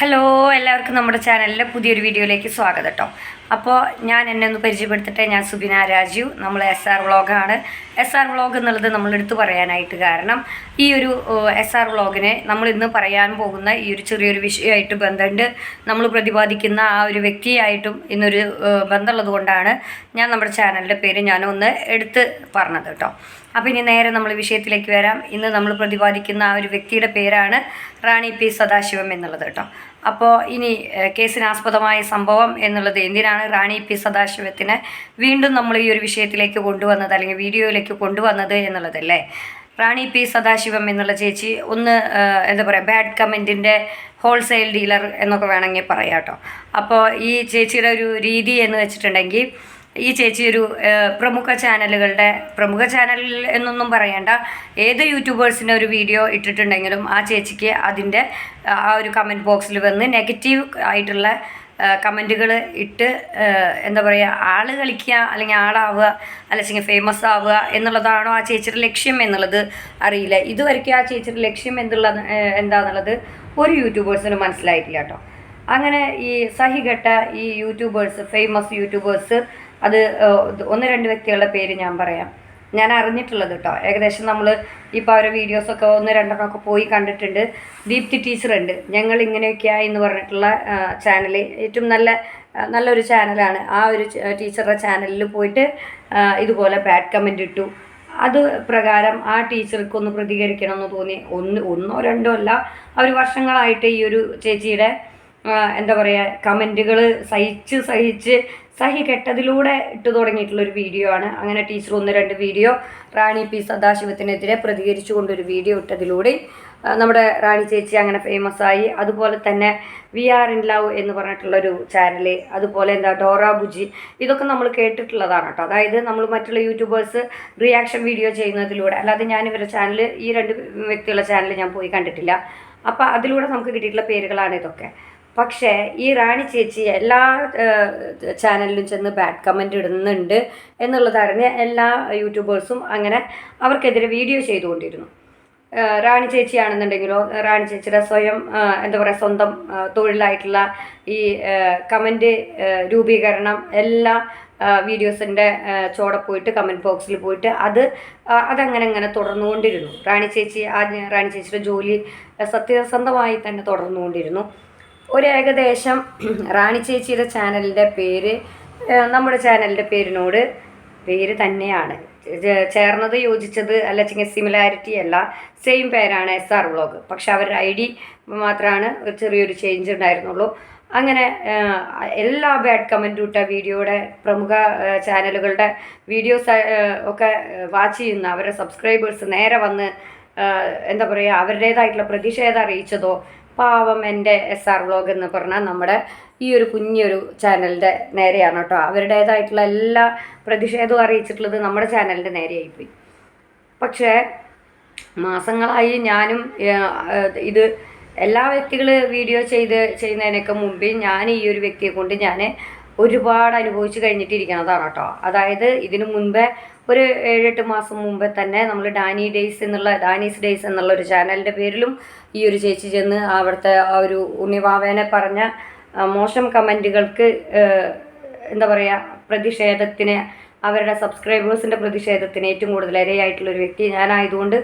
Hello എല്ലാവർക്കും നമ്മുടെ ചാനലിലെ പുതിയൊരു വീഡിയോയിലേക്ക് സ്വാഗതം കേട്ടോ അപ്പോൾ ഞാൻ എന്നെ ഒന്ന് പരിചയപ്പെടുത്തട്ടെ. ഞാൻ സുബിന രാജു. നമ്മൾ എസ് ആർ വ്ളോഗാണ് എസ് ആർ വ്ളോഗ് എന്നുള്ളത് നമ്മൾ എടുത്തു പറയാനായിട്ട് കാരണം ഈ ഒരു എസ് ആർ വ്ളോഗിനെ നമ്മൾ ഇന്ന് പറയാൻ പോകുന്ന ഈ ഒരു ചെറിയൊരു വിഷയമായിട്ട് ബന്ധമുണ്ട്. നമ്മൾ പ്രതിപാദിക്കുന്ന ആ ഒരു വ്യക്തിയായിട്ടും ഇന്നൊരു ബന്ധമുള്ളത് കൊണ്ടാണ് ഞാൻ നമ്മുടെ ചാനലിന്റെ പേര് ഞാനൊന്ന് എടുത്ത് പറഞ്ഞത് കേട്ടോ അപ്പോൾ ഇനി നേരെ നമ്മൾ വിഷയത്തിലേക്ക് വരാം. ഇന്ന് നമ്മൾ പ്രതിപാദിക്കുന്ന ആ ഒരു വ്യക്തിയുടെ പേരാണ് റാണി പി സദാശിവം എന്നുള്ളത് കേട്ടോ. അപ്പോൾ ഇനി കേസിനാസ്പദമായ സംഭവം എന്നുള്ളത് എന്തിനാണ് റാണി പി സദാശിവത്തിനെ വീണ്ടും നമ്മൾ ഈ ഒരു വിഷയത്തിലേക്ക് കൊണ്ടുവന്നത് അല്ലെങ്കിൽ വീഡിയോയിലേക്ക് കൊണ്ടുവന്നത് എന്നുള്ളതല്ലേ? റാണി പി സദാശിവം എന്നുള്ള ചേച്ചി ഒന്ന് എന്താ പറയുക ബാഡ് കമന്റിന്റെ ഹോൾസെയിൽ ഡീലർ എന്നൊക്കെ വേണമെങ്കിൽ പറയാം കേട്ടോ. അപ്പോൾ ഈ ചേച്ചിയുടെ ഒരു രീതി എന്ന് വെച്ചിട്ടുണ്ടെങ്കിൽ ഈ ചേച്ചി ഒരു പ്രമുഖ ചാനലുകളുടെ പ്രമുഖ ചാനൽ എന്നൊന്നും പറയണ്ട. ഏത് യൂട്യൂബേഴ്സിന്റെ ഒരു വീഡിയോ ഇട്ടിട്ടുണ്ടെങ്കിലും ആ ചേച്ചിക്ക് അതിന്റെ ആ ഒരു കമന്റ് ബോക്സിൽ വന്ന് നെഗറ്റീവ് ആയിട്ടുള്ള കമന്റുകൾ ഇട്ട് എന്താ പറയുക ആൾ കളിക്കുക അല്ലെങ്കിൽ ആളാവുക അല്ലെങ്കിൽ ഫേമസ് ആവുക എന്നുള്ളതാണോ ആ ചേച്ചിയുടെ ലക്ഷ്യം എന്നുള്ളത് അറിയില്ല. ഇതുവരെയ്ക്കും ആ ചേച്ചിയുടെ ലക്ഷ്യം എന്നുള്ള ഏഹ്, എന്താണെന്നുള്ളത് ഒരു യൂട്യൂബേഴ്സിന് മനസ്സിലായിട്ടില്ല കേട്ടോ. അങ്ങനെ ഈ സഹികെട്ട ഈ യൂട്യൂബേഴ്സ് ഫേമസ് യൂട്യൂബേഴ്സ് അത് ഒന്ന് രണ്ട് വ്യക്തികളുടെ പേര് ഞാൻ പറയാം. ഞാൻ അറിഞ്ഞിട്ടുള്ളത് കേട്ടോ ഏകദേശം നമ്മൾ ഇപ്പോൾ അവരുടെ വീഡിയോസൊക്കെ ഒന്ന് രണ്ടെണ്ണമൊക്കെ പോയി കണ്ടിട്ടുണ്ട്. ദീപ്തി ടീച്ചർ ഉണ്ട്. ഞങ്ങൾ ഇങ്ങനെയൊക്കെയായി എന്ന് പറഞ്ഞിട്ടുള്ള ചാനൽ ഏറ്റവും നല്ല നല്ലൊരു ചാനലാണ് ആ ഒരു ടീച്ചറുടെ ചാനലിൽ പോയിട്ട് ഇതുപോലെ ബാഡ് കമന്റ് ഇട്ടു. അത് പ്രകാരം ആ ടീച്ചർക്ക് ഒന്ന് പ്രതികരിക്കണം എന്ന് തോന്നി. ഒന്ന് ഒന്നോ രണ്ടോ അല്ല. അവർ വർഷങ്ങളായിട്ട് ഈ ഒരു ചേച്ചിയുടെ എന്താ പറയുക കമന്റുകൾ സഹിച്ച് സഹിച്ച് സഹി കെട്ടതിലൂടെ ഇട്ടു തുടങ്ങിയിട്ടുള്ള ഒരു വീഡിയോ ആണ്. അങ്ങനെ ടീച്ചർ ഒന്ന് രണ്ട് വീഡിയോ റാണി പി സദാശിവത്തിനെതിരെ പ്രതികരിച്ചുകൊണ്ടൊരു വീഡിയോ ഇട്ടതിലൂടെ നമ്മുടെ റാണി ചേച്ചി അങ്ങനെ ഫേമസ് ആയി. അതുപോലെ തന്നെ വി ആർ ഇൻ ലവ് എന്ന് പറഞ്ഞിട്ടുള്ളൊരു ചാനൽ അതുപോലെ എന്താ ഡോറ ബുജി ഇതൊക്കെ നമ്മൾ കേട്ടിട്ടുള്ളതാണ് കേട്ടോ. അതായത് നമ്മൾ മറ്റുള്ള യൂട്യൂബേഴ്സ് റിയാക്ഷൻ വീഡിയോ ചെയ്യുന്നതിലൂടെ അല്ലാതെ ഞാൻ ഇവരുടെ ചാനൽ ഈ രണ്ട് വ്യക്തികളുടെ ചാനൽ ഞാൻ പോയി കണ്ടിട്ടില്ല. അപ്പോൾ അതിലൂടെ നമുക്ക് കിട്ടിയിട്ടുള്ള പേരുകളാണ് ഇതൊക്കെ. പക്ഷേ ഈ റാണി ചേച്ചി എല്ലാ ചാനലിലും ചെന്ന് ബാഡ് കമന്റ് ഇടുന്നുണ്ട് എന്നുള്ളതറിഞ്ഞ് എല്ലാ യൂട്യൂബേഴ്സും അങ്ങനെ അവർക്കെതിരെ വീഡിയോ ചെയ്തുകൊണ്ടിരുന്നു. റാണി ചേച്ചിയാണെന്നുണ്ടെങ്കിലോ റാണി ചേച്ചിയുടെ സ്വയം എന്താ പറയുക സ്വന്തം തൊഴിലായിട്ടുള്ള ഈ കമന്റ് രൂപീകരണം എല്ലാ വീഡിയോസിന്റെ ചോടെ പോയിട്ട് കമന്റ് ബോക്സിൽ പോയിട്ട് അത് അതങ്ങനെ അങ്ങനെ തുടർന്നുകൊണ്ടിരുന്നു. റാണി ചേച്ചി ആ റാണി ചേച്ചിയുടെ ജോലി സത്യസന്ധമായി തന്നെ തുടർന്നുകൊണ്ടിരുന്നു. ഒരു ഏകദേശം റാണി ചേച്ചിയുടെ ചാനലിന്റെ പേര് നമ്മുടെ ചാനലിന്റെ പേരിനോട് പേര് തന്നെയാണ്. ചേർന്നത് യോജിച്ചത് അല്ലെങ്കിൽ സിമിലാരിറ്റി അല്ല സെയിം പേരാണ് എസ് ആർ വ്ളോഗ് പക്ഷെ അവരുടെ ഐ ഡി മാത്രമാണ് ഒരു ചെറിയൊരു ചേഞ്ച് ഉണ്ടായിരുന്നുള്ളൂ. അങ്ങനെ എല്ലാ ബാഡ് കമന്റും ഇട്ട വീഡിയോയുടെ പ്രമുഖ ചാനലുകളുടെ വീഡിയോസ് ഒക്കെ വാച്ച് ചെയ്യുന്ന അവരുടെ സബ്സ്ക്രൈബേഴ്സ് നേരെ വന്ന് എന്താ പറയുക അവരുടേതായിട്ടുള്ള പ്രതിഷേധം അറിയിച്ചതോ പാവം എന്റെ എസ് ആർ വ്ലോഗ് എന്ന് പറഞ്ഞാൽ നമ്മുടെ ഈ ഒരു കുഞ്ഞൊരു ചാനലിന്റെ നേരെയാണ് കേട്ടോ. അവരുടേതായിട്ടുള്ള എല്ലാ പ്രതിഷേധവും അറിയിച്ചിട്ടുള്ളത് നമ്മുടെ ചാനലിന്റെ നേരെയായിപ്പോയി. പക്ഷേ മാസങ്ങളായി ഞാനും ഇത് എല്ലാ വ്യക്തികൾ വീഡിയോ ചെയ്ത് ചെയ്യുന്നതിനൊക്കെ മുമ്പേ ഞാൻ ഈ ഒരു വ്യക്തിയെ കൊണ്ട് ഞാൻ ഒരുപാട് അനുഭവിച്ച് കഴിഞ്ഞിട്ടിരിക്കുന്നതാണ് കേട്ടോ. അതായത് ഇതിനു മുൻപേ ഒരു ഏഴെട്ട് മാസം മുമ്പേ തന്നെ നമ്മൾ ഡാനി ഡേയ്സ് എന്നുള്ള ഡാനീസ് ഡേയ്സ് എന്നുള്ള ഒരു ചാനലിന്റെ പേരിലും ഈ ഒരു ചേച്ചി ചെന്ന് അവിടുത്തെ ആ ഒരു ഉണ്ണിവാവേനെ പറഞ്ഞ മോശം കമന്റുകൾക്ക് എന്താ പറയുക പ്രതിഷേധത്തിന് അവരുടെ സബ്സ്ക്രൈബേഴ്സിന്റെ പ്രതിഷേധത്തിന് ഏറ്റവും കൂടുതൽ ഇരയായിട്ടുള്ള ഒരു വ്യക്തി ഞാനായതുകൊണ്ട്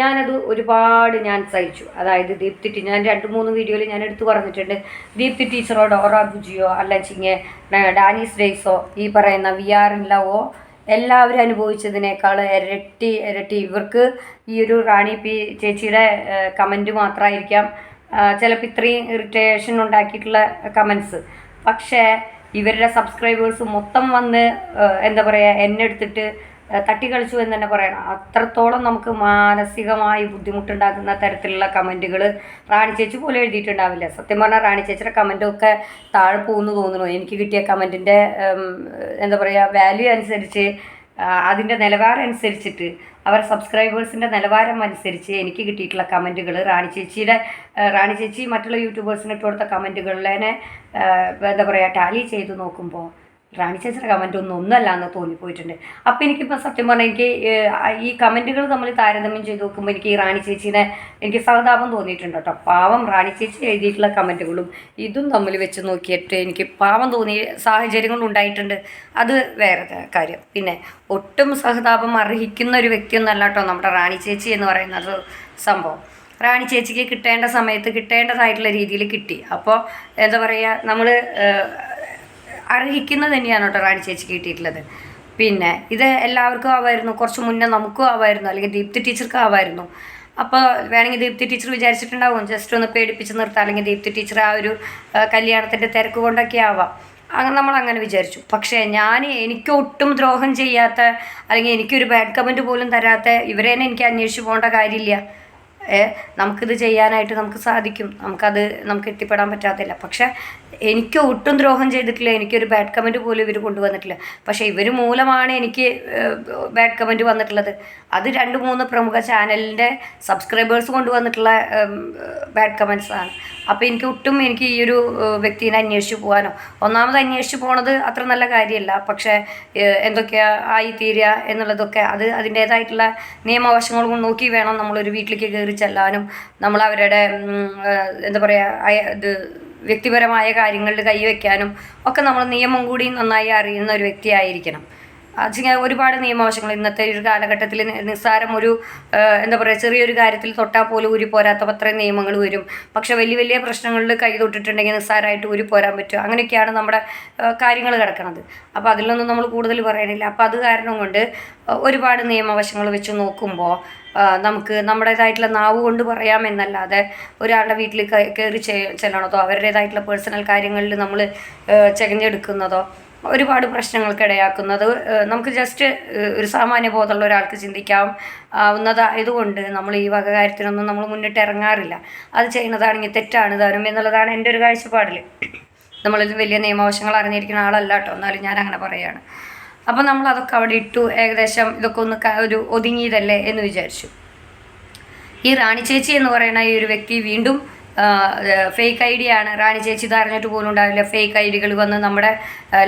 ഞാനത് ഒരുപാട് ഞാൻ സഹിച്ചു. അതായത് ദീപ്തി ഞാൻ രണ്ട് മൂന്ന് വീഡിയോയിൽ ഞാൻ എടുത്തു പറഞ്ഞിട്ടുണ്ട്. ദീപ്തി ടീച്ചറോ ഡോറ ബുജിയോ അല്ലെങ്കിൽ ഡാനീസ് ഡേയ്സോ ഈ പറയുന്ന വി ആർ ഇൻ ലവോ എല്ലാവരും അനുഭവിച്ചതിനേക്കാൾ ഇരട്ടി ഇരട്ടി. ഇവർക്ക് ഈ ഒരു റാണി പി ചേച്ചിയുടെ കമന്റ് മാത്രമായിരിക്കാം ചിലപ്പോൾ ഇത്രയും ഇറിറ്റേഷൻ ഉണ്ടാക്കിയിട്ടുള്ള കമൻസ് പക്ഷേ ഇവരുടെ സബ്സ്ക്രൈബേഴ്സ് മൊത്തം വന്ന് എന്താ പറയുക എന്നെ എടുത്തിട്ട് തട്ടിക്കളിച്ചു എന്ന് തന്നെ പറയണം. അത്രത്തോളം നമുക്ക് മാനസികമായി ബുദ്ധിമുട്ടുണ്ടാക്കുന്ന തരത്തിലുള്ള കമന്റുകൾ റാണി ചേച്ചി പോലും എഴുതിയിട്ടുണ്ടാവില്ല. സത്യം പറഞ്ഞാൽ റാണി ചേച്ചിയുടെ കമന്റൊക്കെ താഴെ പോകുന്നു തോന്നുന്നു. എനിക്ക് കിട്ടിയ കമന്റിന്റെ എന്താ പറയുക വാല്യൂ അനുസരിച്ച് അതിന്റെ നിലവാരം അനുസരിച്ചിട്ട് അവർ സബ്സ്ക്രൈബേഴ്സിന്റെ നിലവാരം അനുസരിച്ച് എനിക്ക് കിട്ടിയിട്ടുള്ള കമന്റുകൾ റാണി ചേച്ചിയുടെ റാണി ചേച്ചി മറ്റുള്ള യൂട്യൂബേഴ്സിന് ഇട്ട് കൊടുത്ത കമന്റുകളിനെ എന്താ പറയുക ടാലി ചെയ്ത് നോക്കുമ്പോൾ റാണി ചേച്ചിയുടെ കമന്റ് ഒന്നും ഒന്നല്ല എന്ന് തോന്നിപ്പോയിട്ടുണ്ട്. അപ്പോൾ എനിക്കിപ്പോൾ സത്യം പറഞ്ഞാൽ എനിക്ക് ഈ കമന്റുകൾ നമ്മൾ താരതമ്യം ചെയ്ത് നോക്കുമ്പോൾ എനിക്ക് ഈ റാണി ചേച്ചീനെ എനിക്ക് സഹതാപം തോന്നിയിട്ടുണ്ട് കേട്ടോ. പാവം റാണി ചേച്ചി എഴുതിയിട്ടുള്ള കമന്റുകളും ഇതും തമ്മിൽ വെച്ച് നോക്കിയിട്ട് എനിക്ക് പാവം തോന്നിയ സാഹചര്യങ്ങൾ ഉണ്ടായിട്ടുണ്ട്. അത് വേറെ കാര്യം. പിന്നെ ഒട്ടും സഹതാപം അർഹിക്കുന്ന ഒരു വ്യക്തിയൊന്നല്ല കേട്ടോ നമ്മുടെ റാണി ചേച്ചി എന്ന് പറയുന്ന ഒരു സംഭവം. റാണി ചേച്ചിക്ക് കിട്ടേണ്ട സമയത്ത് കിട്ടേണ്ടതായിട്ടുള്ള രീതിയിൽ കിട്ടി. അപ്പോൾ എന്താ പറയുക നമ്മൾ അർഹിക്കുന്നത് തന്നെയാണ് കേട്ടോ റാണി ചേച്ചി കിട്ടിയിട്ടുള്ളത്. പിന്നെ ഇത് എല്ലാവർക്കും ആവായിരുന്നു. കുറച്ച് മുന്നേ നമുക്കും ആവായിരുന്നു. അല്ലെങ്കിൽ ദീപ്തി ടീച്ചർക്ക് ആവായിരുന്നു. അപ്പോൾ വേണമെങ്കിൽ ദീപ്തി ടീച്ചർ വിചാരിച്ചിട്ടുണ്ടാവും. ജസ്റ്റ് ഒന്ന് പേടിപ്പിച്ച് നിർത്താം. അല്ലെങ്കിൽ ദീപ്തി ടീച്ചർ ആ ഒരു കല്യാണത്തിന്റെ തിരക്ക് കൊണ്ടൊക്കെ ആവാം. അങ്ങനെ നമ്മൾ അങ്ങനെ വിചാരിച്ചു. പക്ഷേ ഞാൻ എനിക്ക് ഒട്ടും ദ്രോഹം ചെയ്യാത്ത അല്ലെങ്കിൽ എനിക്കൊരു ബാഡ് കമന്റ് പോലും തരാത്ത ഇവരെ എനിക്ക് അന്വേഷിച്ച് പോകേണ്ട കാര്യമില്ല. നമുക്കിത് ചെയ്യാനായിട്ട് നമുക്ക് സാധിക്കും. നമുക്കത് നമുക്ക് എത്തിപ്പെടാൻ പറ്റാത്തില്ല പക്ഷേ എനിക്ക് ഒട്ടും ദ്രോഹം ചെയ്തിട്ടില്ല. എനിക്കൊരു ബാഡ് കമന്റ് പോലും ഇവർ കൊണ്ടുവന്നിട്ടില്ല. പക്ഷേ ഇവർ മൂലമാണ് എനിക്ക് ബാഡ് കമന്റ് വന്നിട്ടുള്ളത്. അത് രണ്ട് മൂന്ന് പ്രമുഖ ചാനലിന്റെ സബ്സ്ക്രൈബേഴ്സ് കൊണ്ടുവന്നിട്ടുള്ള ബാഡ് കമന്റ്സ് ആണ്. അപ്പോൾ എനിക്ക് ഒട്ടും എനിക്ക് ഈ ഒരു വ്യക്തിനെ അന്വേഷിച്ച് പോകാനോ ഒന്നാമത് അന്വേഷിച്ച് പോണത് അത്ര നല്ല കാര്യമല്ല. പക്ഷേ എന്തൊക്കെയാ ആയി എന്നുള്ളതൊക്കെ അത് അതിന്റേതായിട്ടുള്ള നിയമവശങ്ങൾ നോക്കി വേണം നമ്മളൊരു വീട്ടിലേക്ക് കയറി ചെല്ലാനും നമ്മൾ അവരുടെ എന്താ പറയുക ഇത് വ്യക്തിപരമായ കാര്യങ്ങളിൽ കൈവയ്ക്കാനും ഒക്കെ നമ്മൾ നിയമം കൂടി നന്നായി അറിയുന്ന ഒരു വ്യക്തിയായിരിക്കണം. അത് ഒരുപാട് നിയമവശങ്ങൾ. ഇന്നത്തെ ഒരു കാലഘട്ടത്തിൽ നിസ്സാരം ഒരു എന്താ പറയുക ചെറിയൊരു കാര്യത്തിൽ തൊട്ടാൽ പോലും ഊരി പോരാത്ത അത്രയും നിയമങ്ങൾ വരും. പക്ഷെ വലിയ വലിയ പ്രശ്നങ്ങളിൽ കൈ തൊട്ടിട്ടുണ്ടെങ്കിൽ നിസ്സാരമായിട്ട് ഊരി പോരാൻ പറ്റും അങ്ങനെയൊക്കെയാണ് നമ്മുടെ കാര്യങ്ങൾ കിടക്കുന്നത് അപ്പോൾ അതിലൊന്നും നമ്മൾ കൂടുതൽ പറയാനില്ല. അപ്പോൾ അത് കാരണം കൊണ്ട് ഒരുപാട് നിയമവശങ്ങൾ വെച്ച് നോക്കുമ്പോൾ നമുക്ക് നമ്മുടേതായിട്ടുള്ള നാവ് കൊണ്ട് പറയാമെന്നല്ലാതെ ഒരാളുടെ വീട്ടിൽ കയറി ചെല്ലണതോ അവരുടേതായിട്ടുള്ള പേഴ്സണൽ കാര്യങ്ങളിൽ നമ്മൾ ചെകഞ്ഞെടുക്കുന്നതോ ഒരുപാട് പ്രശ്നങ്ങൾക്ക് ഇടയാക്കുന്നത്. നമുക്ക് ജസ്റ്റ് ഒരു സാമാന്യ ബോധമുള്ള ഒരാൾക്ക് ചിന്തിക്കാം ആവുന്നതായതുകൊണ്ട് നമ്മൾ ഈ വക കാര്യത്തിനൊന്നും നമ്മൾ മുന്നിട്ട് ഇറങ്ങാറില്ല. അത് ചെയ്യുന്നതാണെങ്കിൽ തെറ്റാണ് താനും എന്നുള്ളതാണ് എന്റെ ഒരു കാഴ്ചപ്പാടിൽ നമ്മളിൽ വലിയ നിയമവശങ്ങൾ അറിഞ്ഞിരിക്കുന്ന ആളല്ല കേട്ടോ എന്നാലും ഞാൻ അങ്ങനെ പറയുകയാണ് അപ്പോൾ നമ്മൾ അതൊക്കെ അവിടെ ഇട്ടു ഏകദേശം ഇതൊക്കെ ഒന്ന് ഒരു ഒതുങ്ങിയതല്ലേ എന്ന് വിചാരിച്ചു. ഈ റാണി ചേച്ചി എന്ന് പറയുന്ന ഈ ഒരു വ്യക്തി വീണ്ടും ഫേക്ക് ഐ ഡി ആണ്. റാണി ചേച്ചി ഇത് അറിഞ്ഞിട്ട് പോലും ഉണ്ടാവില്ല. ഫേക്ക് ഐ ഡികൾ വന്ന് നമ്മുടെ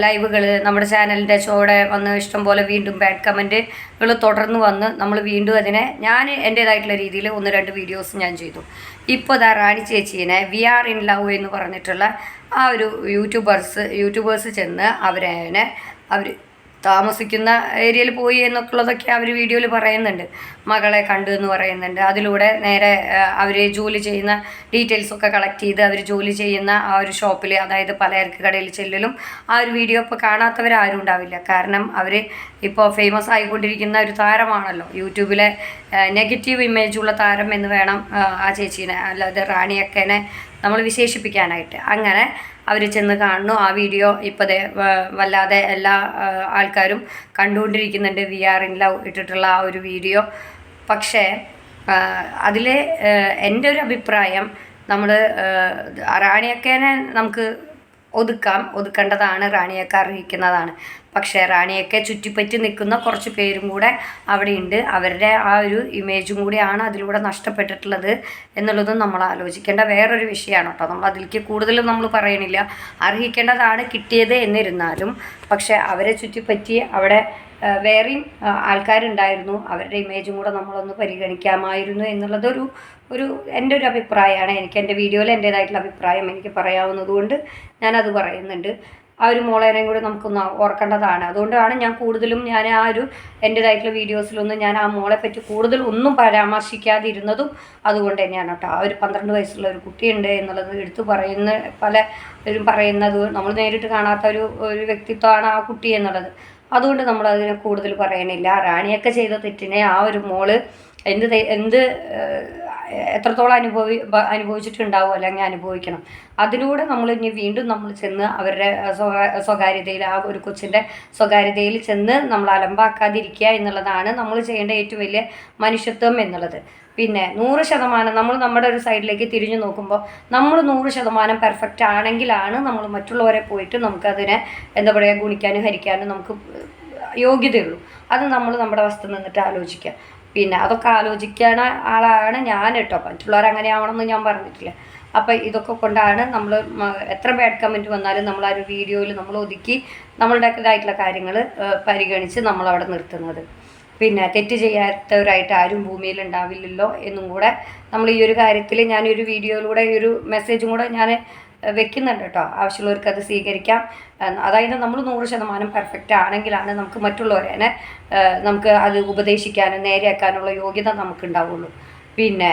ലൈവുകൾ നമ്മുടെ ചാനലിന്റെ ഷോടെ വന്ന് ഇഷ്ടംപോലെ വീണ്ടും ബാഡ് കമന്റുകൾ തുടർന്ന് വന്ന് നമ്മൾ വീണ്ടും അതിനെ ഞാൻ എന്റേതായിട്ടുള്ള രീതിയിൽ ഒന്ന് രണ്ട് വീഡിയോസ് ഞാൻ ചെയ്തു. ഇപ്പോൾ ദാ റാണി ചേച്ചീനെ വി ആർ ഇൻ ലവ് എന്ന് പറഞ്ഞിട്ടുള്ള ആ ഒരു യൂട്യൂബേഴ്സ് യൂട്യൂബേഴ്സ് ചെന്ന് അവരെ അവർ താമസിക്കുന്ന ഏരിയയിൽ പോയി എന്നൊക്കെയുള്ളതൊക്കെ അവർ വീഡിയോയിൽ പറയുന്നുണ്ട്. മകളെ കണ്ടു എന്ന് പറയുന്നുണ്ട്. അതിലൂടെ നേരെ അവർ ജോലി ചെയ്യുന്ന ഡീറ്റെയിൽസൊക്കെ കളക്ട് ചെയ്ത് അവർ ജോലി ചെയ്യുന്ന ആ ഒരു ഷോപ്പിൽ അതായത് പലചരക്ക് കടയിൽ ചെല്ലലും ആ ഒരു വീഡിയോ ഇപ്പോൾ കാണാത്തവരാരും ഉണ്ടാവില്ല. കാരണം അവർ ഇപ്പോൾ ഫേമസ് ആയിക്കൊണ്ടിരിക്കുന്ന ഒരു താരമാണല്ലോ. യൂട്യൂബിലെ നെഗറ്റീവ് ഇമേജുള്ള താരം എന്ന് വേണം ആ, ചേച്ചീനെ അല്ലാതെ റാണിയക്കനെ നമ്മൾ വിശേഷിപ്പിക്കാനായിട്ട്. അങ്ങനെ അവർ ചെന്ന് കാണുന്നു. ആ വീഡിയോ ഇപ്പോൾ വല്ലാതെ എല്ലാ ആൾക്കാരും കണ്ടുകൊണ്ടിരിക്കുന്നുണ്ട്. വി ആർ ഇൻ ലവ് ഇട്ടിട്ടുള്ള ആ ഒരു വീഡിയോ. പക്ഷേ അതിൽ എന്റെ ഒരു അഭിപ്രായം നമ്മൾ റാണിയൊക്കെ നമുക്ക് ഒതുക്കാം ഒതുക്കേണ്ടതാണ് റാണിയൊക്കെ അർഹിക്കുന്നതാണ് പക്ഷേ റാണിയൊക്കെ ചുറ്റിപ്പറ്റി നിൽക്കുന്ന കുറച്ച് പേരും കൂടെ അവിടെയുണ്ട്. അവരുടെ ആ ഒരു ഇമേജും കൂടിയാണ് അതിലൂടെ നഷ്ടപ്പെട്ടിട്ടുള്ളത് എന്നുള്ളതും നമ്മൾ ആലോചിക്കേണ്ട വേറൊരു വിഷയമാണ് കേട്ടോ. നമ്മൾ അതിലേക്ക് കൂടുതലും നമ്മൾ പറയണില്ല. അർഹിക്കേണ്ടതാണ് കിട്ടിയത് എന്നിരുന്നാലും. പക്ഷേ അവരെ ചുറ്റിപ്പറ്റി അവിടെ വേറെയും ആൾക്കാരുണ്ടായിരുന്നു. അവരുടെ ഇമേജും കൂടെ നമ്മളൊന്ന് പരിഗണിക്കാമായിരുന്നു എന്നുള്ളതൊരു ഒരു എന്റെ ഒരു അഭിപ്രായമാണ്. എനിക്ക് എന്റെ വീഡിയോയിൽ എന്റേതായിട്ടുള്ള അഭിപ്രായം എനിക്ക് പറയാവുന്നതുകൊണ്ട് ഞാനത് പറയുന്നുണ്ട്. ആ ഒരു മോളേനെയും കൂടി നമുക്കൊന്ന് ഓർക്കേണ്ടതാണ്. അതുകൊണ്ടാണ് ഞാൻ കൂടുതലും ഞാൻ ആ ഒരു എന്റേതായിട്ടുള്ള വീഡിയോസിലൊന്നും ഞാൻ ആ മോളെ പറ്റി കൂടുതൽ ഒന്നും പരാമർശിക്കാതിരുന്നതും അതുകൊണ്ട് തന്നെയാണ് കേട്ടോ. ആ ഒരു പന്ത്രണ്ട് വയസ്സുള്ള ഒരു കുട്ടിയുണ്ട് എന്നുള്ളത് എടുത്തു പറയുന്ന പലരും പറയുന്നത് നമ്മൾ നേരിട്ട് കാണാത്ത ഒരു ഒരു വ്യക്തിത്വമാണ് ആ കുട്ടി എന്നുള്ളത്. അതുകൊണ്ട് നമ്മൾ അതിനെ കൂടുതൽ പറയണില്ല. റാണിയൊക്കെ ചെയ്ത തെറ്റിനെ ആ ഒരു മോൾ എന്ത് എന്ത് എത്രത്തോളം അനുഭവി അനുഭവിച്ചിട്ടുണ്ടാവും അല്ലെങ്കിൽ അനുഭവിക്കണം. അതിലൂടെ നമ്മൾ ഇനി വീണ്ടും നമ്മൾ ചെന്ന് അവരുടെ സ്വകാ സ്വകാര്യതയിൽ ആ ഒരു കൊച്ചിന്റെ സ്വകാര്യതയിൽ ചെന്ന് നമ്മൾ അലമ്പാക്കാതിരിക്കുക എന്നുള്ളതാണ് നമ്മൾ ചെയ്യേണ്ട ഏറ്റവും വലിയ മനുഷ്യത്വം എന്നുള്ളത്. പിന്നെ നൂറ് ശതമാനം നമ്മൾ നമ്മുടെ ഒരു സൈഡിലേക്ക് തിരിഞ്ഞു നോക്കുമ്പോൾ നമ്മൾ നൂറ് ശതമാനം പെർഫെക്റ്റ് ആണെങ്കിലാണ് നമ്മൾ മറ്റുള്ളവരെ പോയിട്ട് നമുക്കതിനെ എന്താ പറയുക ഗുണിക്കാനും ഹരിക്കാനും നമുക്ക് യോഗ്യതയുള്ളൂ. അത് നമ്മൾ നമ്മുടെ വസ്തു നിന്നിട്ട് ആലോചിക്കുക. പിന്നെ അതൊക്കെ ആലോചിക്കണ ആളാണ് ഞാൻ കേട്ടോ മറ്റുള്ളവർ അങ്ങനെ ആവണമെന്ന് ഞാൻ പറഞ്ഞിട്ടില്ല. അപ്പം ഇതൊക്കെ കൊണ്ടാണ് നമ്മൾ എത്ര ബാഡ് കമന്റ് വന്നാലും നമ്മൾ ആ ഒരു വീഡിയോയിൽ നമ്മൾ ഒതുക്കി നമ്മളുടേതായിട്ടുള്ള കാര്യങ്ങൾ പരിഗണിച്ച് നമ്മളവിടെ നിർത്തുന്നത്. പിന്നെ തെറ്റ് ചെയ്യാത്തവരായിട്ട് ആരും ഭൂമിയിൽ ഉണ്ടാവില്ലല്ലോ എന്നും കൂടെ നമ്മൾ ഈ ഒരു കാര്യത്തിൽ ഞാനൊരു വീഡിയോയിലൂടെ ഈ ഒരു മെസ്സേജും കൂടെ ഞാൻ വെക്കുന്നുണ്ട് കേട്ടോ. ആവശ്യമുള്ളവർക്ക് അത് സ്വീകരിക്കാം അതായത് നമ്മൾ നൂറ് ശതമാനം പെർഫെക്റ്റ് ആണെങ്കിലാണ് നമുക്ക് മറ്റുള്ളവരെ നമുക്ക് അത് ഉപദേശിക്കാനും നേരെയാക്കാനുള്ള യോഗ്യത നമുക്ക് ഉണ്ടാവുള്ളൂ പിന്നെ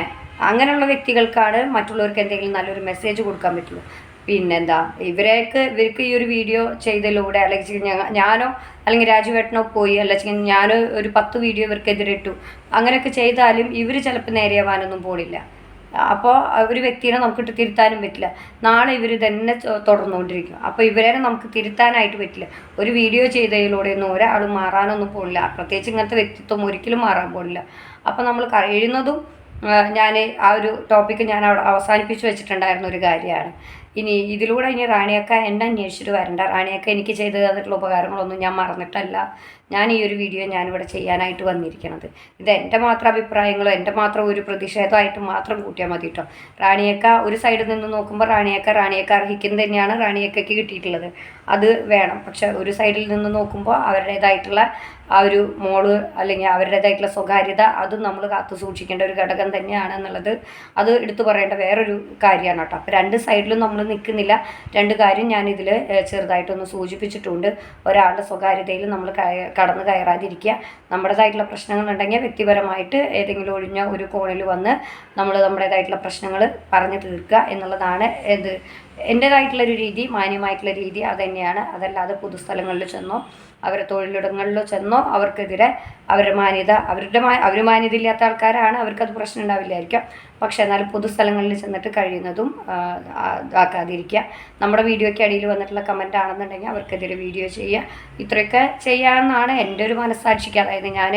അങ്ങനെയുള്ള വ്യക്തികൾക്കാണ് മറ്റുള്ളവർക്ക് എന്തെങ്കിലും നല്ലൊരു മെസ്സേജ് കൊടുക്കാൻ പറ്റുള്ളൂ. പിന്നെന്താ ഇവരെയൊക്കെ ഇവർക്ക് ഈ ഒരു വീഡിയോ ചെയ്തതിലൂടെ അല്ലെങ്കിൽ ഞാനോ അല്ലെങ്കിൽ രാജുവേട്ടനോ പോയി അല്ലെങ്കിൽ ഞാനോ ഒരു പത്ത് വീഡിയോ ഇവർക്കെതിരെ ഇട്ടു അങ്ങനെയൊക്കെ ചെയ്താലും ഇവർ ചിലപ്പോൾ നേരെയാവാനൊന്നും പോണില്ല. അപ്പോൾ ഒരു വ്യക്തിനെ നമുക്ക് തിരുത്താനും പറ്റില്ല. നാളെ ഇവർ തന്നെ തുടർന്നുകൊണ്ടിരിക്കും. അപ്പോൾ ഇവരെ നമുക്ക് തിരുത്താനായിട്ട് പറ്റില്ല. ഒരു വീഡിയോ ചെയ്തതിലൂടെയൊന്നും ഒരാൾ മാറാനൊന്നും പോകില്ല പ്രത്യേകിച്ച് ഇങ്ങനത്തെ വ്യക്തിത്വം ഒരിക്കലും മാറാൻ പോകില്ല അപ്പോൾ നമ്മൾ കഴിയുന്നതും ഞാൻ ആ ഒരു ടോപ്പിക്ക് ഞാൻ അവിടെ അവസാനിപ്പിച്ച് വെച്ചിട്ടുണ്ടായിരുന്ന ഒരു കാര്യമാണ്. ഇനി ഇതിലൂടെ ഇനി റാണിയൊക്കെ എന്നെ അന്വേഷിച്ചിട്ട് വരണ്ട. റാണിയൊക്കെ എനിക്ക് ചെയ്തു തന്നിട്ടുള്ള ഉപകാരങ്ങളൊന്നും ഞാൻ മറന്നിട്ടല്ല. ഞാൻ ഈ ഒരു വീഡിയോ ഞാനിവിടെ ചെയ്യാനായിട്ട് വന്നിരിക്കുന്നത് ഇത് എന്റെ മാത്രം അഭിപ്രായങ്ങളോ എന്റെ മാത്രം ഒരു പ്രതിഷേധമായിട്ട് മാത്രം കൂട്ടിയാൽ മതി കേട്ടോ റാണിയക്ക ഒരു സൈഡിൽ നിന്ന് നോക്കുമ്പോൾ റാണിയക്ക റാണിയക്ക അർഹിക്കുന്നത് തന്നെയാണ് റാണിയക്കയ്ക്ക് കിട്ടിയിട്ടുള്ളത്. അത് വേണം. പക്ഷെ ഒരു സൈഡിൽ നിന്ന് നോക്കുമ്പോൾ അവരുടേതായിട്ടുള്ള ആ ഒരു മോൾ അല്ലെങ്കിൽ അവരുടേതായിട്ടുള്ള സ്വകാര്യത അതും നമ്മൾ കാത്തു സൂക്ഷിക്കേണ്ട ഒരു ഘടകം തന്നെയാണ് എന്നുള്ളത് അത് എടുത്തു പറയേണ്ട വേറൊരു കാര്യമാണ് കേട്ടോ അപ്പോൾ രണ്ട് സൈഡിലും നമ്മൾ നിൽക്കുന്നില്ല. രണ്ട് കാര്യം ഞാനിതിൽ ചെറുതായിട്ടൊന്ന് സൂചിപ്പിച്ചിട്ടുണ്ട്. ഒരാളുടെ സ്വകാര്യതയിൽ നമ്മൾ കടന്നു കയറാതിരിക്കുക. നമ്മുടേതായിട്ടുള്ള പ്രശ്നങ്ങളുണ്ടെങ്കിൽ വ്യക്തിപരമായിട്ട് ഏതെങ്കിലും ഒഴിഞ്ഞ ഒരു കോണിൽ വന്ന് നമ്മൾ നമ്മുടേതായിട്ടുള്ള പ്രശ്നങ്ങൾ പറഞ്ഞു തീർക്കുക എന്നുള്ളതാണ് ഇത്. എന്റേതായിട്ടുള്ളൊരു രീതി മാന്യമായിട്ടുള്ള രീതി അതുതന്നെയാണ് അതല്ലാതെ പൊതുസ്ഥലങ്ങളിൽ ചെന്നോ അവരെ തൊഴിലിടങ്ങളിലോ ചെന്നോ അവർക്കെതിരെ അവരുടെ മാന്യത അവരുടെ അവർ മാന്യത ഇല്ലാത്ത ആൾക്കാരാണ്. അവർക്കത് പ്രശ്നം ഉണ്ടാവില്ലായിരിക്കാം. പക്ഷേ എന്നാലും പൊതുസ്ഥലങ്ങളിൽ ചെന്നിട്ട് കഴിയുന്നതും ആക്കാതിരിക്കുക നമ്മുടെ വീഡിയോയ്ക്ക് അടിയിൽ വന്നിട്ടുള്ള കമന്റ് ആണെന്നുണ്ടെങ്കിൽ അവർക്കെതിരെ വീഡിയോ ചെയ്യുക. ഇത്രയൊക്കെ ചെയ്യാമെന്നാണ് എന്റെ ഒരു മനസ്സാക്ഷിക്ക്. അതായത് ഞാൻ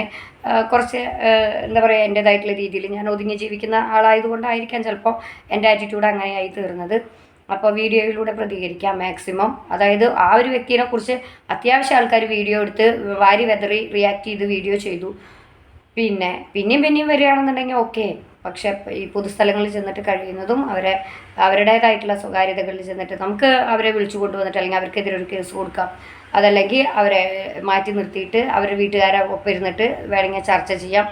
കുറച്ച് എന്താ പറയുക എന്റേതായിട്ടുള്ള രീതിയിൽ ഞാൻ ഒതുങ്ങി ജീവിക്കുന്ന ആളായതുകൊണ്ടായിരിക്കാം ചിലപ്പോൾ എന്റെ ആറ്റിറ്റ്യൂഡ് അങ്ങനെയായി തീർന്നത്. അപ്പോൾ വീഡിയോയിലൂടെ പ്രതികരിക്കാം മാക്സിമം അതായത് ആ ഒരു വ്യക്തിനെ കുറിച്ച് അത്യാവശ്യം ആൾക്കാർ വീഡിയോ എടുത്ത് വാരി വെതറി റിയാക്ട് ചെയ്ത് വീഡിയോ ചെയ്തു. പിന്നെ പിന്നെയും പിന്നെയും വരികയാണെന്നുണ്ടെങ്കിൽ ഓക്കെ പക്ഷെ ഈ പൊതുസ്ഥലങ്ങളിൽ ചെന്നിട്ട് കഴിയുന്നതും അവരെ അവരുടേതായിട്ടുള്ള സ്വകാര്യതകളിൽ ചെന്നിട്ട് നമുക്ക് അവരെ വിളിച്ചു കൊണ്ടുവന്നിട്ട് അല്ലെങ്കിൽ അവർക്കെതിരെ ഒരു കേസ് കൊടുക്കാം. അതല്ലെങ്കിൽ അവരെ മാറ്റി നിർത്തിയിട്ട് അവരുടെ വീട്ടുകാരെ ഒപ്പം ഇരുന്നിട്ട് വേണമെങ്കിൽ ചർച്ച ചെയ്യാം.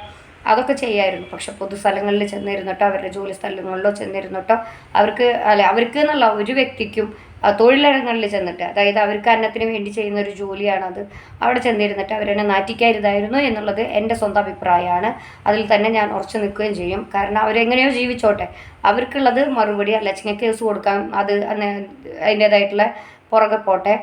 അതൊക്കെ ചെയ്യായിരുന്നു. പക്ഷെ പൊതുസ്ഥലങ്ങളിൽ ചെന്നിരുന്നിട്ടോ അവരുടെ ജോലി സ്ഥലങ്ങളിലോ ചെന്നിരുന്നിട്ടോ അവർക്ക് അല്ല അവർക്ക് എന്നുള്ള ഒരു വ്യക്തിക്കും തൊഴിലിടങ്ങളിൽ ചെന്നിട്ട് അതായത് അവർക്ക് അന്നത്തിന് വേണ്ടി ചെയ്യുന്ന ഒരു ജോലിയാണത് അവിടെ ചെന്നിരുന്നിട്ട് അവരെന്നെ നാറ്റിക്കരുതായിരുന്നു എന്നുള്ളത് എന്റെ സ്വന്തം അഭിപ്രായമാണ്. അതിൽ തന്നെ ഞാൻ ഉറച്ചു നിൽക്കുകയും ചെയ്യും. കാരണം അവരെങ്ങനെയോ ജീവിച്ചോട്ടെ. അവർക്കുള്ളത് മറുപടി അല്ലെങ്കിൽ കേസ് കൊടുക്കാൻ അത് അതിന്റേതായിട്ടുള്ള പുറകെ പോട്ടെ.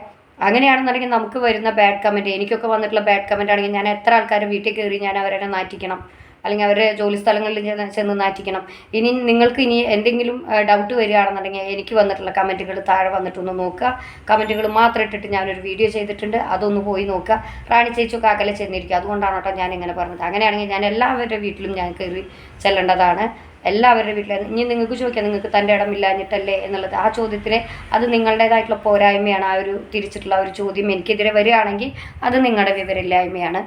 അങ്ങനെയാണെന്നുണ്ടെങ്കിൽ നമുക്ക് വരുന്ന ബാഡ് കമന്റ് എനിക്കൊക്കെ വന്നിട്ടുള്ള ബാഡ് കമന്റ് ആണെങ്കിൽ ഞാൻ എത്ര ആൾക്കാരും വീട്ടിൽ കയറി ഞാൻ അവരെ നാറ്റിക്കണം. അല്ലെങ്കിൽ അവരെ ജോലി സ്ഥലങ്ങളിൽ ചെന്ന് നാറ്റിക്കണം. ഇനി നിങ്ങൾക്ക് ഇനി എന്തെങ്കിലും ഡൗട്ട് വരികയാണെന്നുണ്ടെങ്കിൽ എനിക്ക് വന്നിട്ടുള്ള കമന്റുകൾ താഴെ വന്നിട്ടൊന്ന് നോക്കുക. കമന്റുകൾ മാത്രം ഇട്ടിട്ട് ഞാനൊരു വീഡിയോ ചെയ്തിട്ടുണ്ട്. അതൊന്ന് പോയി നോക്കുക. റാണി ചേച്ചിയൊക്കെ അകലെ ചെന്നിരിക്കുക. അതുകൊണ്ടാണ് കേട്ടോ ഞാൻ ഇങ്ങനെ പറഞ്ഞത്. അങ്ങനെയാണെങ്കിൽ ഞാൻ എല്ലാവരുടെ വീട്ടിലും ഞാൻ കയറി ചെല്ലേണ്ടതാണ്. എല്ലാവരുടെ വീട്ടിലും. ഇനി നിങ്ങൾക്ക് ചോദിക്കാം നിങ്ങൾക്ക് തന്റെ ഇടം ഇല്ലാഞ്ഞിട്ടല്ലേ എന്നുള്ളത്. ആ ചോദ്യത്തിന് അത് നിങ്ങളുടേതായിട്ടുള്ള പോരായ്മയാണ്. ആ ഒരു തിരിച്ചിട്ടുള്ള ഒരു ചോദ്യം എനിക്കെതിരെ വരികയാണെങ്കിൽ അത് നിങ്ങളുടെ വിവരമില്ലായ്മയാണ്.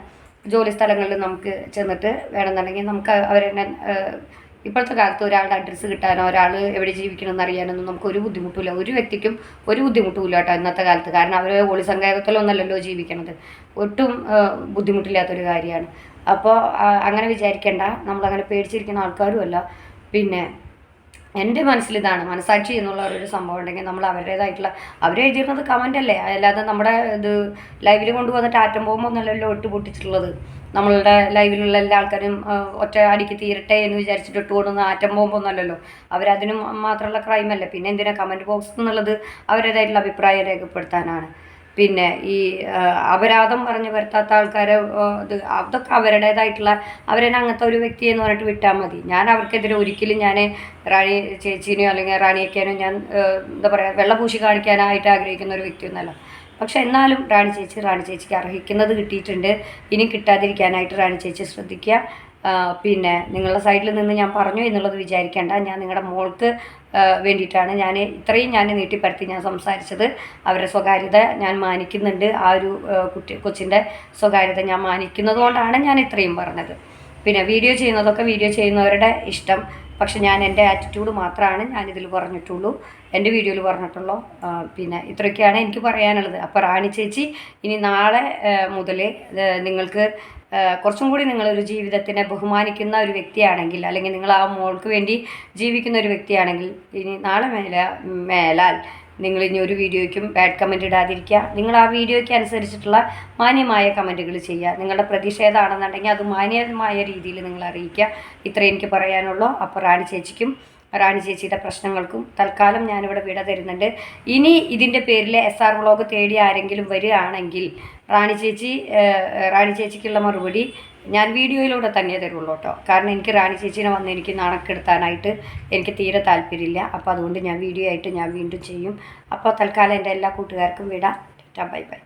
ജോലി സ്ഥലങ്ങളിൽ നമുക്ക് ചെന്നിട്ട് വേണമെന്നുണ്ടെങ്കിൽ നമുക്ക് അവരെ ഇപ്പോഴത്തെ കാലത്ത് ഒരാളുടെ അഡ്രസ്സ് കിട്ടാനോ ഒരാൾ എവിടെ ജീവിക്കണമെന്ന് അറിയാനൊന്നും നമുക്ക് ഒരു ബുദ്ധിമുട്ടില്ല ഒരു വ്യക്തിക്കും ഒരു ബുദ്ധിമുട്ടുമില്ല കേട്ടോ ഇന്നത്തെ കാലത്ത്. കാരണം അവർ ഒളി സങ്കേതത്തിലൊന്നല്ലല്ലോ ജീവിക്കണത്. ഒട്ടും ബുദ്ധിമുട്ടില്ലാത്തൊരു കാര്യമാണ്. അപ്പോൾ അങ്ങനെ വിചാരിക്കേണ്ട. നമ്മളങ്ങനെ പേടിച്ചിരിക്കുന്ന ആൾക്കാരുമല്ല. പിന്നെ എന്റെ മനസ്സിൽ ഇതാണ് മനസാക്ഷി എന്നുള്ള ഒരു സംഭവം ഉണ്ടെങ്കിൽ നമ്മൾ അവരുടേതായിട്ടുള്ള അവർ എഴുതിയിരുന്നത് കമന്റ് അല്ലേ? അല്ലാതെ നമ്മുടെ ഇത് ലൈവിൽ കൊണ്ടുവന്നിട്ട് ആറ്റം ബോംബ് ഒന്നല്ലല്ലോ ഇട്ട് പൊട്ടിച്ചിട്ടുള്ളത്. നമ്മളുടെ ലൈവിലുള്ള എല്ലാ ആൾക്കാരും ഒറ്റ അടിക്ക് തീരട്ടെ എന്ന് വിചാരിച്ചിട്ട് ഇട്ട് കൊണ്ടുവന്ന ആറ്റം ബോംബൊന്നുമല്ലല്ലോ അവരതിനും മാത്രമുള്ള ക്രൈമല്ലേ പിന്നെ എന്തിനാ കമന്റ് ബോക്സ് എന്നുള്ളത് അവരുടേതായിട്ടുള്ള അഭിപ്രായം രേഖപ്പെടുത്താനാണ്. പിന്നെ ഈ അപരാധം പറഞ്ഞ് വരുത്താത്ത ആൾക്കാരെ ഇത് അതൊക്കെ അവരുടേതായിട്ടുള്ള അവരെന്നെ അങ്ങനത്തെ ഒരു വ്യക്തി എന്ന് പറഞ്ഞിട്ട് വിട്ടാൽ മതി. ഞാൻ അവർക്കെതിരെ ഒരിക്കലും ഞാൻ റാണി ചേച്ചീനെയോ അല്ലെങ്കിൽ റാണിയേക്കാനോ ഞാൻ എന്താ പറയുക വെള്ളപൂശി കാണിക്കാനായിട്ട് ആഗ്രഹിക്കുന്ന ഒരു വ്യക്തിയൊന്നുമല്ല പക്ഷെ എന്നാലും റാണി ചേച്ചി റാണി ചേച്ചിക്ക് അർഹിക്കുന്നത് കിട്ടിയിട്ടുണ്ട്. ഇനി കിട്ടാതിരിക്കാനായിട്ട് റാണി ചേച്ചി ശ്രദ്ധിക്കുക. പിന്നെ നിങ്ങളുടെ സൈഡിൽ നിന്ന് ഞാൻ പറഞ്ഞു എന്നുള്ളത് വിചാരിക്കേണ്ട. ഞാൻ നിങ്ങളുടെ മോൾക്ക് വേണ്ടിയിട്ടാണ് ഞാൻ ഇത്രയും ഞാൻ നീട്ടിപ്പരത്തി ഞാൻ സംസാരിച്ചത്. അവരുടെ സ്വകാര്യത ഞാൻ മാനിക്കുന്നുണ്ട്. ആ ഒരു കുട്ടി കൊച്ചിന്റെ സ്വകാര്യത ഞാൻ മാനിക്കുന്നത് കൊണ്ടാണ് ഞാൻ ഇത്രയും പറഞ്ഞത്. പിന്നെ വീഡിയോ ചെയ്യുന്നതൊക്കെ വീഡിയോ ചെയ്യുന്നവരുടെ ഇഷ്ടം. പക്ഷെ ഞാൻ എന്റെ ആറ്റിറ്റ്യൂഡ് മാത്രമാണ് ഞാനിതിൽ പറഞ്ഞിട്ടുള്ളൂ. എന്റെ വീഡിയോയിൽ പറഞ്ഞിട്ടുള്ളൂ. പിന്നെ ഇത്രയൊക്കെയാണ് എനിക്ക് പറയാനുള്ളത്. അപ്പോൾ റാണി ചേച്ചി ഇനി നാളെ മുതൽ നിങ്ങൾക്ക് കുറച്ചും കൂടി നിങ്ങളൊരു ജീവിതത്തിനെ ബഹുമാനിക്കുന്ന ഒരു വ്യക്തിയാണെങ്കിൽ അല്ലെങ്കിൽ നിങ്ങൾ ആ മോൾക്ക് വേണ്ടി ജീവിക്കുന്ന ഒരു വ്യക്തിയാണെങ്കിൽ ഇനി നാളെ മേല മേലാൽ നിങ്ങൾ ഇനി ഒരു വീഡിയോയ്ക്കും ബാഡ് കമന്റ് ഇടാതിരിക്കുക. നിങ്ങൾ ആ വീഡിയോയ്ക്ക് അനുസരിച്ചിട്ടുള്ള മാന്യമായ കമന്റുകൾ ചെയ്യുക. നിങ്ങളുടെ പ്രതിഷേധമാണെന്നുണ്ടെങ്കിൽ അത് മാന്യമായ രീതിയിൽ നിങ്ങൾ അറിയിക്കുക. ഇത്രയും എനിക്ക് പറയാനുള്ളൂ. അപ്പോൾ റാണി ചേച്ചിക്കും റാണി ചേച്ചിയുടെ പ്രശ്നങ്ങൾക്കും തൽക്കാലം ഞാനിവിടെ വിട തരുന്നുണ്ട്. ഇനി ഇതിന്റെ പേരിൽ എസ് ആർ വ്ളോഗ് തേടി ആരെങ്കിലും വരികയാണെങ്കിൽ റാണി ചേച്ചി റാണി ചേച്ചിക്കുള്ള മറുപടി ഞാൻ വീഡിയോയിലൂടെ തന്നെ തരുള്ളൂ കേട്ടോ. കാരണം എനിക്ക് റാണി ചേച്ചീനെ വന്ന് എനിക്ക് നാണക്കെടുത്താനായിട്ട് എനിക്ക് തീരെ താല്പര്യമില്ല. അപ്പോൾ അതുകൊണ്ട് ഞാൻ വീഡിയോ ആയിട്ട് ഞാൻ വീണ്ടും ചെയ്യും. അപ്പോൾ തൽക്കാലം എന്റെ എല്ലാ കൂട്ടുകാർക്കും വിടാം. Bye bye.